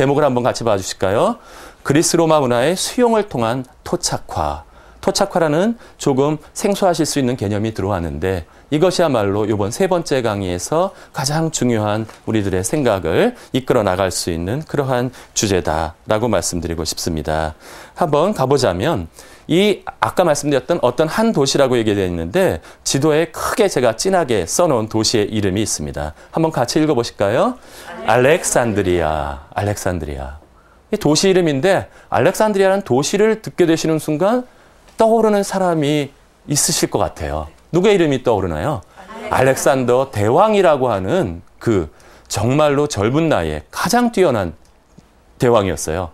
제목을 한번 같이 봐주실까요? 그리스 로마 문화의 수용을 통한 토착화. 토착화라는 조금 생소하실 수 있는 개념이 들어왔는데 이것이야말로 이번 세 번째 강의에서 가장 중요한 우리들의 생각을 이끌어 나갈 수 있는 그러한 주제다라고 말씀드리고 싶습니다. 한번 가보자면 이 아까 말씀드렸던 어떤 한 도시라고 얘기되어 있는데 지도에 크게 제가 진하게 써놓은 도시의 이름이 있습니다. 한번 같이 읽어보실까요? 알렉산드리아, 알렉산드리아. 이 도시 이름인데 알렉산드리아라는 도시를 듣게 되시는 순간 떠오르는 사람이 있으실 것 같아요. 누구의 이름이 떠오르나요? 알렉산더 대왕이라고 하는 그 정말로 젊은 나이에 가장 뛰어난 대왕이었어요.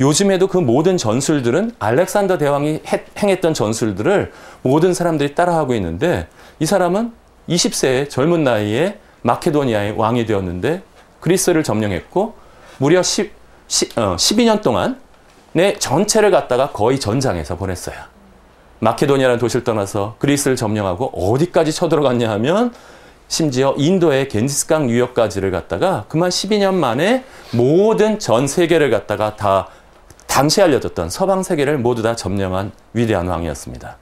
요즘에도 그 모든 전술들은 알렉산더 대왕이 행했던 전술들을 모든 사람들이 따라하고 있는데 이 사람은 20세의 젊은 나이에 마케도니아의 왕이 되었는데 그리스를 점령했고 무려 10, 10, 어, 12년 동안 내 전체를 갖다가 거의 전장에서 보냈어요. 마케도니아라는 도시를 떠나서 그리스를 점령하고 어디까지 쳐들어갔냐 하면 심지어 인도의 겐지스강 유역까지를 갖다가 그만 12년 만에 모든 전 세계를 갖다가 다 당시 알려졌던 서방 세계를 모두 다 점령한 위대한 왕이었습니다.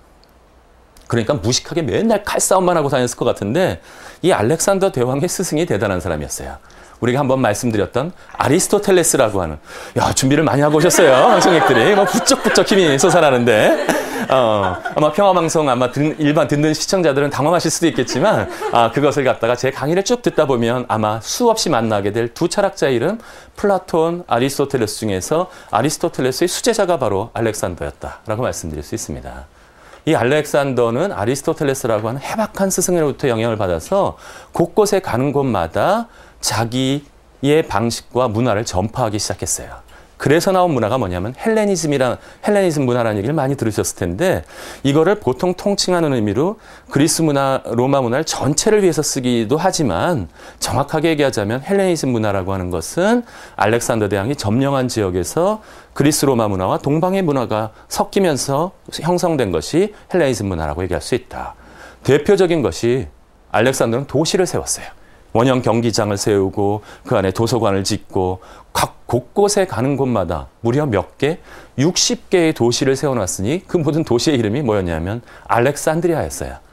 그러니까 무식하게 맨날 칼싸움만 하고 다녔을 것 같은데 이 알렉산더 대왕의 스승이 대단한 사람이었어요. 우리가 한번 말씀드렸던 아리스토텔레스라고 하는 야 준비를 많이 하고 오셨어요 성객들이 뭐 부쩍부쩍 힘이 솟아나는데 어, 아마 평화방송 아마 듣, 일반 듣는 시청자들은 당황하실 수도 있겠지만 아, 그것을 갖다가 제 강의를 쭉 듣다 보면 아마 수없이 만나게 될 두 철학자의 이름 플라톤, 아리스토텔레스 중에서 아리스토텔레스의 수제자가 바로 알렉산더였다라고 말씀드릴 수 있습니다. 이 알렉산더는 아리스토텔레스라고 하는 해박한 스승으로부터 영향을 받아서 곳곳에 가는 곳마다 자기의 방식과 문화를 전파하기 시작했어요. 그래서 나온 문화가 뭐냐면 헬레니즘이란 헬레니즘 문화라는 얘기를 많이 들으셨을 텐데 이거를 보통 통칭하는 의미로 그리스 문화, 로마 문화를 전체를 위해서 쓰기도 하지만 정확하게 얘기하자면 헬레니즘 문화라고 하는 것은 알렉산더 대왕이 점령한 지역에서 그리스 로마 문화와 동방의 문화가 섞이면서 형성된 것이 헬레니즘 문화라고 얘기할 수 있다. 대표적인 것이 알렉산더는 도시를 세웠어요. 원형 경기장을 세우고 그 안에 도서관을 짓고 각 곳곳에 가는 곳마다 무려 몇 개? 60개의 도시를 세워놨으니 그 모든 도시의 이름이 뭐였냐면 알렉산드리아였어요.